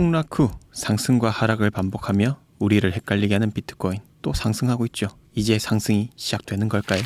폭락 후 상승과 하락을 반복하며 우리를 헷갈리게 하는 비트코인 또 상승하고 있죠. 이제 상승이 시작되는 걸까요?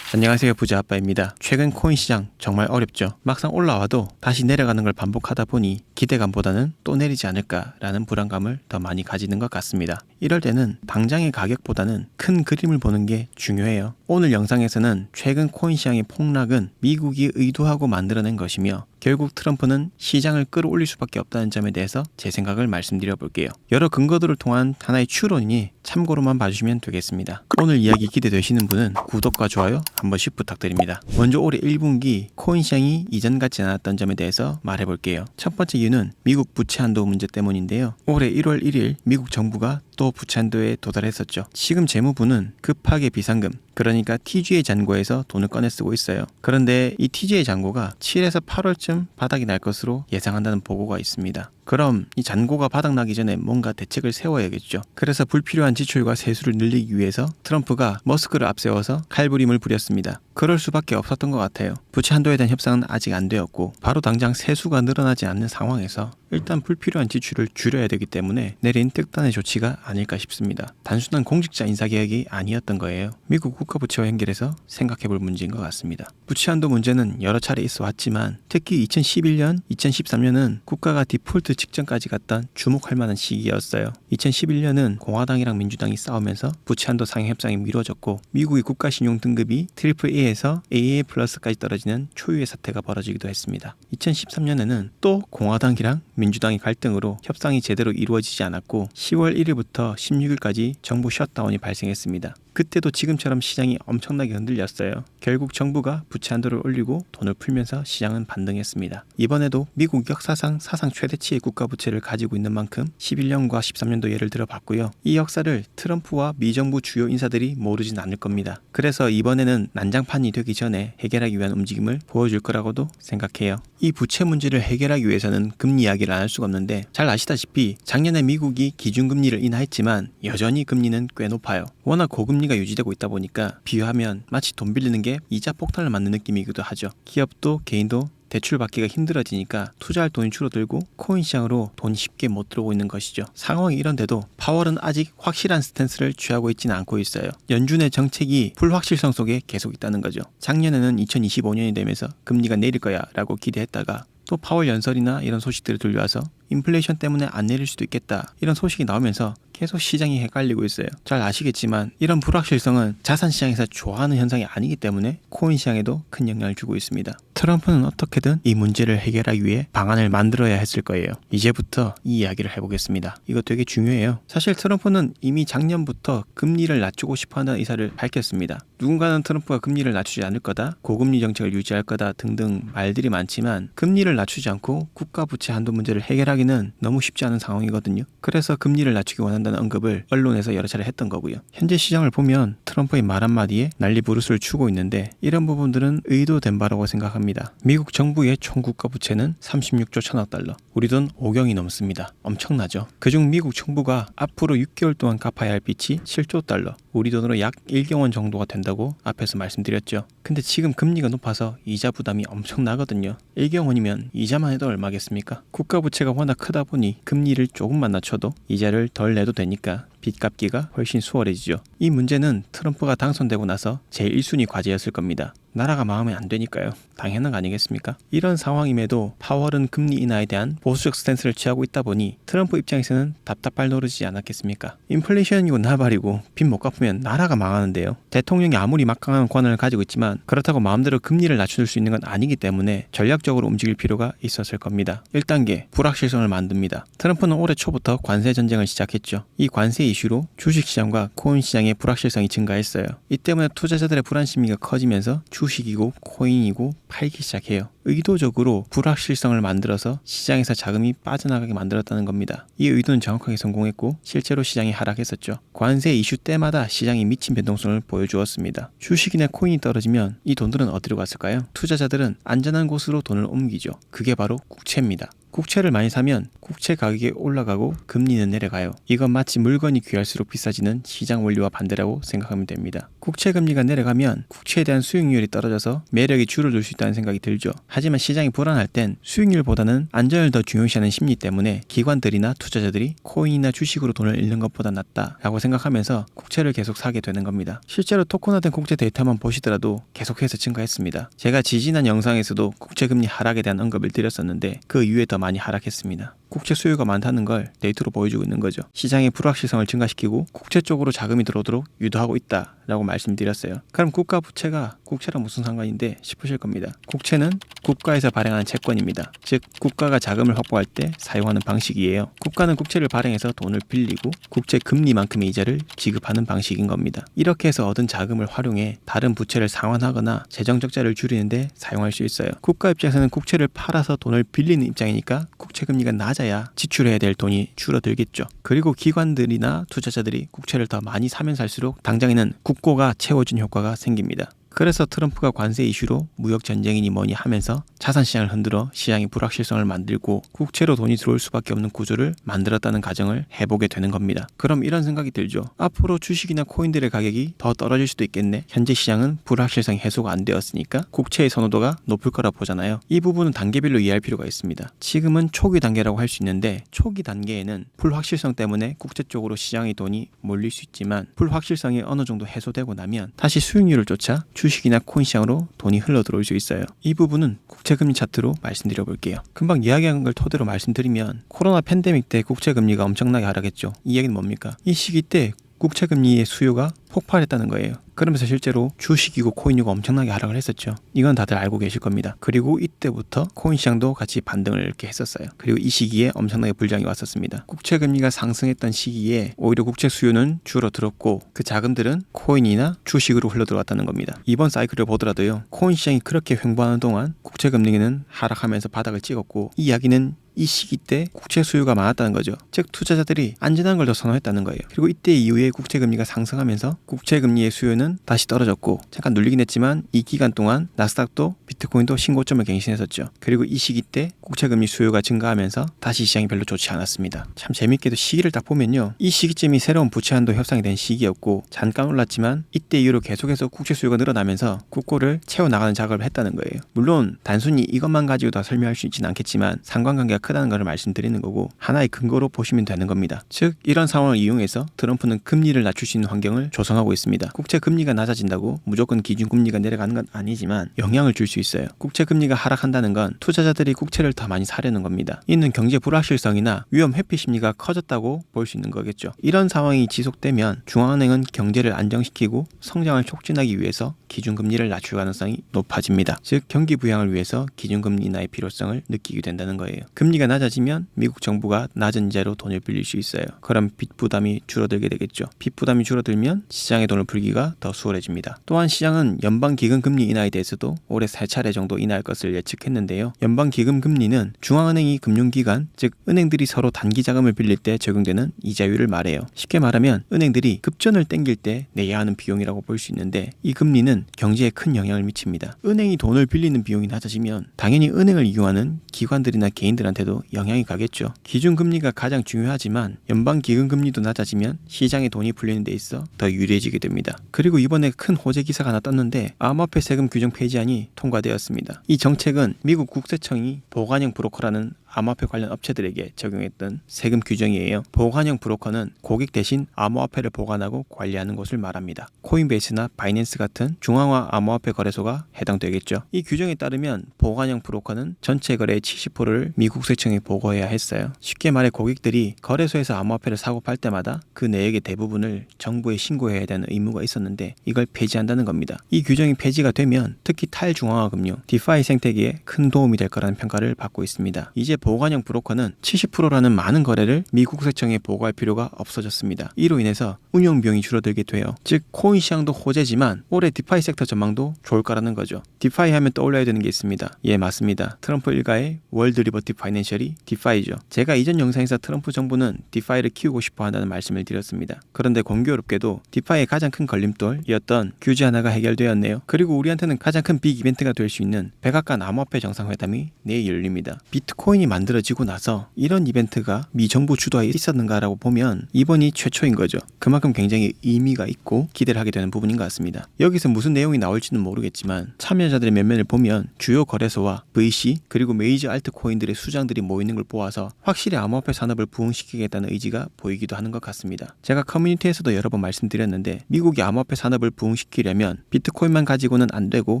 안녕하세요 부자 아빠입니다. 최근 코인 시장 정말 어렵죠. 막상 올라와도 다시 내려가는 걸 반복하다 보니 기대감보다는 또 내리지 않을까라는 불안감을 더 많이 가지는 것 같습니다. 이럴 때는 당장의 가격보다는 큰 그림을 보는 게 중요해요. 오늘 영상에서는 최근 코인 시장의 폭락은 미국이 의도하고 만들어낸 것이며 결국 트럼프는 시장을 끌어올릴 수밖에 없다는 점에 대해서 제 생각을 말씀드려 볼게요. 여러 근거들을 통한 하나의 추론이니 참고로만 봐주시면 되겠습니다. 오늘 이야기 기대되시는 분은 구독과 좋아요 한 번씩 부탁드립니다. 먼저 올해 1분기 코인 시장이 이전 같지 않았던 점에 대해서 말해 볼게요. 첫 번째 이유는 미국 부채 한도 문제 때문인데요. 올해 1월 1일 미국 정부가 또 부채 한도에 도달했었죠. 지금 재무부는 급하게 비상금, 그러니까 TGA 잔고에서 돈을 꺼내 쓰고 있어요. 그런데 이 TGA 잔고가 7에서 8월쯤 바닥이 날 것으로 예상한다는 보고가 있습니다. 그럼 이 잔고가 바닥나기 전에 뭔가 대책을 세워야겠죠. 그래서 불필요한 지출과 세수를 늘리기 위해서 트럼프가 머스크를 앞세워서 칼부림을 부렸습니다. 그럴 수밖에 없었던 것 같아요. 부채 한도에 대한 협상은 아직 안 되었고 바로 당장 세수가 늘어나지 않는 상황에서 일단 불필요한 지출을 줄여야 되기 때문에 내린 특단의 조치가 아닐까 싶습니다. 단순한 공직자 인사 계획이 아니었던 거예요. 미국 국가 부채와 연결해서 생각해 볼 문제인 것 같습니다. 부채 한도 문제는 여러 차례 있어 왔지만 특히 2011년, 2013년은 국가가 디폴트 직전까지 갔던 주목할 만한 시기였어요. 2011년은 공화당이랑 민주당이 싸우면서 부채 한도 상향 협상이 미뤄졌고 미국의 국가 신용 등급이 트리플 A에서 AA 플러스까지 떨어지는 초유의 사태가 벌어지기도 했습니다. 2013년에는 또 공화당이랑 민주당의 갈등으로 협상이 제대로 이루어지지 않았고 10월 1일부터 16일까지 정부 셧다운이 발생했습니다. 그때도 지금처럼 시장이 엄청나게 흔들렸어요. 결국 정부가 부채 한도를 올리고 돈을 풀면서 시장은 반등했습니다. 이번에도 미국 역사상 사상 최대치의 국가 부채를 가지고 있는 만큼 11년과 13년도 예를 들어 봤고요. 이 역사를 트럼프와 미정부 주요 인사들이 모르진 않을 겁니다. 그래서 이번에는 난장판이 되기 전에 해결하기 위한 움직임을 보여줄 거라고도 생각해요. 이 부채 문제를 해결하기 위해서는 금리 이야기를 안 할 수가 없는데 잘 아시다시피 작년에 미국이 기준금리를 인하했지만 여전히 금리는 꽤 높아요. 워낙 고금리 가 유지되고 있다 보니까 비유하면 마치 돈 빌리는 게 이자 폭탄을 맞는 느낌이기도 하죠. 기업도 개인도 대출 받기가 힘들어지니까 투자할 돈이 줄어들고 코인 시장으로 돈이 쉽게 못 들어오고 있는 것이죠. 상황이 이런데도 파월은 아직 확실한 스탠스를 취하고 있지는 않고 있어요. 연준의 정책이 불확실성 속에 계속 있다는 거죠. 작년에는 2025년이 되면서 금리가 내릴 거야 라고 기대했다가 또 파월 연설이나 이런 소식들이 들려와서 인플레이션 때문에 안 내릴 수도 있겠다 이런 소식이 나오면서 계속 시장이 헷갈리고 있어요. 잘 아시겠지만 이런 불확실성은 자산 시장에서 좋아하는 현상이 아니기 때문에 코인 시장에도 큰 영향을 주고 있습니다. 트럼프는 어떻게든 이 문제를 해결하기 위해 방안을 만들어야 했을 거예요. 이제부터 이 이야기를 해보겠습니다. 이거 되게 중요해요. 사실 트럼프는 이미 작년부터 금리를 낮추고 싶어 하는 의사를 밝혔습니다. 누군가는 트럼프가 금리를 낮추지 않을 거다, 고금리 정책을 유지할 거다 등등 말들이 많지만 금리를 낮추지 않고 국가 부채 한도 문제를 해결하기는 너무 쉽지 않은 상황이거든요. 그래서 금리를 낮추기 원한다는 언급을 언론에서 여러 차례 했던 거고요. 현재 시장을 보면 트럼프의 말 한마디에 난리 부르스를 추고 있는데 이런 부분들은 의도된 바라고 생각합니다. 미국 정부의 총 국가 부채는 36조 천억 달러, 우리 돈 5경이 넘습니다. 엄청나죠. 그중 미국 정부가 앞으로 6개월 동안 갚아야 할 빚이 7조 달러, 우리 돈으로 약 1경 원 정도가 된다고 앞에서 말씀드렸죠. 근데 지금 금리가 높아서 이자 부담이 엄청나거든요. 1경 원이면 이자만 해도 얼마겠습니까? 국가 부채가 워낙 크다 보니 금리를 조금만 낮춰도 이자를 덜 내도 되니까 빚 갚기가 훨씬 수월해지죠. 이 문제는 트럼프가 당선되고 나서 제일 1순위 과제였을 겁니다. 나라가 마음에 안 되니까요. 당연한 거 아니겠습니까? 이런 상황임에도 파월은 금리 인하에 대한 보수적 스탠스를 취하고 있다 보니 트럼프 입장에서는 답답할 노릇이지 않았겠습니까? 인플레이션이고 나발이고 빚 못 갚으면 나라가 망하는데요. 대통령이 아무리 막강한 권한을 가지고 있지만 그렇다고 마음대로 금리를 낮출 수 있는 건 아니기 때문에 전략적으로 움직일 필요가 있었을 겁니다. 1단계 불확실성을 만듭니다. 트럼프는 올해 초부터 관세 전쟁을 시작했죠. 이 관세 이슈로 주식시장과 코인 시장의 불확실성이 증가했어요. 이 때문에 투자자들의 불안 심리가 커지면서 주식이고 코인이고 팔기 시작해요. 의도적으로 불확실성을 만들어서 시장에서 자금이 빠져나가게 만들었다는 겁니다. 이 의도는 정확하게 성공했고 실제로 시장이 하락했었죠. 관세 이슈 때마다 시장이 미친 변동성을 보여주었습니다. 주식이나 코인이 떨어지면 이 돈들은 어디로 갔을까요? 투자자들은 안전한 곳으로 돈을 옮기죠. 그게 바로 국채입니다. 국채를 많이 사면 국채 가격이 올라가고 금리는 내려가요. 이건 마치 물건이 귀할수록 비싸지는 시장 원리와 반대라고 생각하면 됩니다. 국채 금리가 내려가면 국채에 대한 수익률이 떨어져서 매력이 줄어들 수 있다는 생각이 들죠. 하지만 시장이 불안할 땐 수익률보다는 안전을 더 중요시하는 심리 때문에 기관들이나 투자자들이 코인이나 주식으로 돈을 잃는 것보다 낫다라고 생각하면서 국채를 계속 사게 되는 겁니다. 실제로 토큰화된 국채 데이터만 보시더라도 계속해서 증가했습니다. 제가 지지난 영상에서도 국채 금리 하락에 대한 언급을 드렸었는데 그 이후에 더 많이 하락했습니다. 국채 수요가 많다는 걸 데이터로 보여주고 있는 거죠. 시장의 불확실성을 증가시키고 국채 쪽으로 자금이 들어오도록 유도하고 있다라고 말씀드렸어요. 그럼 국가 부채가 국채랑 무슨 상관인데 싶으실 겁니다. 국채는 국가에서 발행하는 채권입니다. 즉 국가가 자금을 확보할 때 사용하는 방식이에요. 국가는 국채를 발행해서 돈을 빌리고 국채 금리만큼의 이자를 지급하는 방식인 겁니다. 이렇게 해서 얻은 자금을 활용해 다른 부채를 상환하거나 재정 적자를 줄이는데 사용할 수 있어요. 국가 입장에서는 국채를 팔아서 돈을 빌리는 입장이니까 국채 금리가 낮 아야 지출해야 될 돈이 줄어들겠죠. 그리고 기관들이나 투자자들이 국채를 더 많이 사면 살수록 당장에는 국고가 채워준 효과가 생깁니다. 그래서 트럼프가 관세 이슈로 무역 전쟁이니 뭐니 하면서 자산 시장을 흔들어 시장의 불확실성을 만들고 국채로 돈이 들어올 수밖에 없는 구조를 만들었다는 가정을 해보게 되는 겁니다. 그럼 이런 생각이 들죠. 앞으로 주식이나 코인들의 가격이 더 떨어질 수도 있겠네. 현재 시장은 불확실성이 해소가 안 되었으니까 국채의 선호도가 높을 거라 보잖아요. 이 부분은 단계별로 이해할 필요가 있습니다. 지금은 초기 단계라고 할 수 있는데 초기 단계에는 불확실성 때문에 국채 쪽으로 시장의 돈이 몰릴 수 있지만 불확실성이 어느 정도 해소되고 나면 다시 수익률을 쫓아 주 식이나 코인 시장으로 돈이 흘러 들어올 수 있어요. 이 부분은 국채금리 차트로 말씀드려 볼게요. 금방 이야기한 걸 토대로 말씀드리면 코로나 팬데믹 때 국채금리가 엄청나게 하락했죠. 이 얘기는 뭡니까? 이 시기 때 국채 금리의 수요가 폭발했다는 거예요. 그러면서 실제로 주식이고 코인이고 엄청나게 하락을 했었죠. 이건 다들 알고 계실 겁니다. 그리고 이때부터 코인 시장도 같이 반등을 이렇게 했었어요. 그리고 이 시기에 엄청나게 불장이 왔었습니다. 국채 금리가 상승했던 시기에 오히려 국채 수요는 줄어들었고 그 자금들은 코인이나 주식으로 흘러들어왔다는 겁니다. 이번 사이클을 보더라도요. 코인 시장이 그렇게 횡보하는 동안 국채 금리는 하락하면서 바닥을 찍었고 이 이야기는 이 시기 때 국채 수요가 많았다는 거죠. 즉 투자자들이 안전한 걸 더 선호했다는 거예요. 그리고 이때 이후에 국채 금리가 상승하면서 국채 금리의 수요는 다시 떨어졌고 잠깐 눌리긴 했지만 이 기간 동안 나스닥도 비트코인도 신고점을 갱신했었죠. 그리고 이 시기 때 국채 금리 수요가 증가하면서 다시 시장이 별로 좋지 않았습니다. 참 재밌게도 시기를 딱 보면요. 이 시기쯤이 새로운 부채 한도 협상이 된 시기였고 잠깐 올랐지만 이때 이후로 계속해서 국채 수요가 늘어나면서 국고를 채워 나가는 작업을 했다는 거예요. 물론 단순히 이것만 가지고 다 설명할 수 있지는 않겠지만 상관관계가 크다는 것을 말씀드리는 거고 하나의 근거로 보시면 되는 겁니다. 즉 이런 상황을 이용해서 트럼프는 금리를 낮출 수 있는 환경을 조성하고 있습니다. 국채 금리가 낮아진다고 무조건 기준 금리가 내려가는 건 아니지만 영향을 줄 수 있어요. 국채 금리가 하락한다는 건 투자자들이 국채를 더 많이 사려는 겁니다. 이는 경제 불확실성이나 위험 회피 심리가 커졌다고 볼 수 있는 거겠죠. 이런 상황이 지속되면 중앙은행은 경제를 안정시키고 성장을 촉진하기 위해서 기준금리를 낮출 가능성이 높아집니다. 즉 경기 부양을 위해서 기준금리 인하의 필요성을 느끼게 된다는 거예요. 금리 가 낮아지면 미국 정부가 낮은 이자로 돈을 빌릴 수 있어요. 그럼 빚 부담이 줄어들게 되겠죠. 빚 부담이 줄어들면 시장에 돈을 풀기가 더 수월해집니다. 또한 시장은 연방 기금 금리 인하에 대해서도 올해 세 차례 정도 인하할 것을 예측했는데요. 연방 기금 금리는 중앙은행이 금융기관, 즉 은행들이 서로 단기 자금을 빌릴 때 적용되는 이자율을 말해요. 쉽게 말하면 은행들이 급전을 땡길 때 내야 하는 비용이라고 볼 수 있는데 이 금리는 경제에 큰 영향을 미칩니다. 은행이 돈을 빌리는 비용이 낮아지면 당연히 은행을 이용하는 기관들이나 개인들한테 도 영향이 가겠죠. 기준금리가 가장 중요하지만 연방기금금리도 낮아지면 시장에 돈이 풀리는 데 있어 더 유리해지게 됩니다. 그리고 이번에 큰 호재 기사가 하나 떴는데 암호화폐 세금 규정 폐지안이 통과되었습니다. 이 정책은 미국 국세청이 보관형 브로커라는 암호화폐 관련 업체들에게 적용했던 세금 규정이에요. 보관형 브로커는 고객 대신 암호화폐를 보관하고 관리하는 것을 말합니다. 코인베이스나 바이낸스 같은 중앙화 암호화폐 거래소가 해당되겠죠. 이 규정에 따르면 보관형 브로커는 전체 거래의 70%를 미국 세청에 보고해야 했어요. 쉽게 말해 고객들이 거래소에서 암호화폐를 사고 팔 때마다 그 내역의 대부분을 정부에 신고해야 되는 의무가 있었는데 이걸 폐지한다는 겁니다. 이 규정이 폐지가 되면 특히 탈중앙화 금융, 디파이 생태계에 큰 도움이 될 거라는 평가를 받고 있습니다. 이제 보관형 브로커는 70%라는 많은 거래를 미국 세청에 보고할 필요가 없어졌습니다. 이로 인해서 운영 비용이 줄어들게 돼요. 즉 코인 시장도 호재지만 올해 디파이 섹터 전망도 좋을 거라는 거죠. 디파이 하면 떠올려야 되는 게 있습니다. 예, 맞습니다. 트럼프 일가의 월드 리버티 파이낸셜이 디파이죠. 제가 이전 영상에서 트럼프 정부는 디파이를 키우고 싶어 한다는 말씀을 드렸습니다. 그런데 공교롭게도 디파이의 가장 큰 걸림돌이었던 규제 하나가 해결되었네요. 그리고 우리한테는 가장 큰 빅 이벤트가 될 수 있는 백악관 암호화폐 정상회담이 내일 열립니다. 비트코인이 만들어지고 나서 이런 이벤트가 미 정부 주도하에 있었는가라고 보면 이번이 최초인 거죠. 그만큼 굉장히 의미가 있고 기대를 하게 되는 부분인 것 같습니다. 여기서 무슨 내용이 나올지는 모르겠지만 참여자들의 면면을 보면 주요 거래소와 VC 그리고 메이저 알트코인들의 수장들이 모이는 걸 보아서 확실히 암호화폐 산업을 부흥시키겠다는 의지가 보이기도 하는 것 같습니다. 제가 커뮤니티에서도 여러 번 말씀드렸는데 미국이 암호화폐 산업을 부흥시키려면 비트코인만 가지고는 안 되고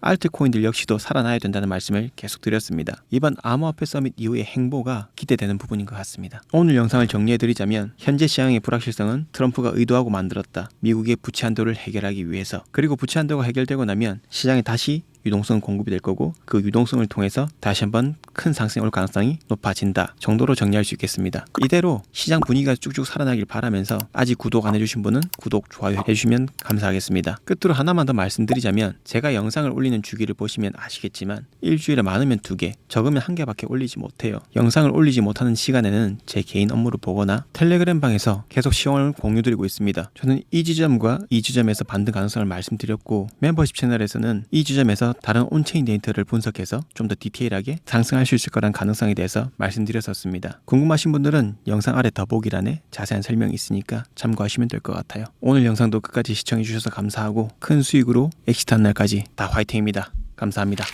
알트코인들 역시도 살아나야 된다는 말씀을 계속 드렸습니다. 이번 암호화폐 서밋 이후 의 행보가 기대되는 부분인 것 같습니다. 오늘 영상을 정리해드리자면 현재 시장의 불확실성은 트럼프가 의도하고 만들었다. 미국의 부채 한도를 해결하기 위해서 그리고 부채 한도가 해결되고 나면 시장에 다시 유동성 공급이 될 거고 그 유동성을 통해서 다시 한번 큰 상승이 올 가능성이 높아진다 정도로 정리할 수 있겠습니다. 이대로 시장 분위기가 쭉쭉 살아나길 바라면서 아직 구독 안 해주신 분은 구독, 좋아요 해주시면 감사하겠습니다. 끝으로 하나만 더 말씀드리자면 제가 영상을 올리는 주기를 보시면 아시겠지만 일주일에 많으면 두 개, 적으면 한 개밖에 올리지 못해요. 영상을 올리지 못하는 시간에는 제 개인 업무를 보거나 텔레그램 방에서 계속 시험을 공유드리고 있습니다. 저는 이 지점과 이 지점에서 반등 가능성을 말씀드렸고 멤버십 채널에서는 이 지점에서 다른 온체인 데이터를 분석해서 좀 더 디테일하게 상승 할 수 있을 거란 가능성에 대해서 말씀드렸었습니다. 궁금하신 분들은 영상 아래 더보기란에 자세한 설명이 있으니까 참고하시면 될 것 같아요. 오늘 영상도 끝까지 시청해 주셔서 감사하고 큰 수익으로 엑시트한 날까지 다 화이팅입니다. 감사합니다.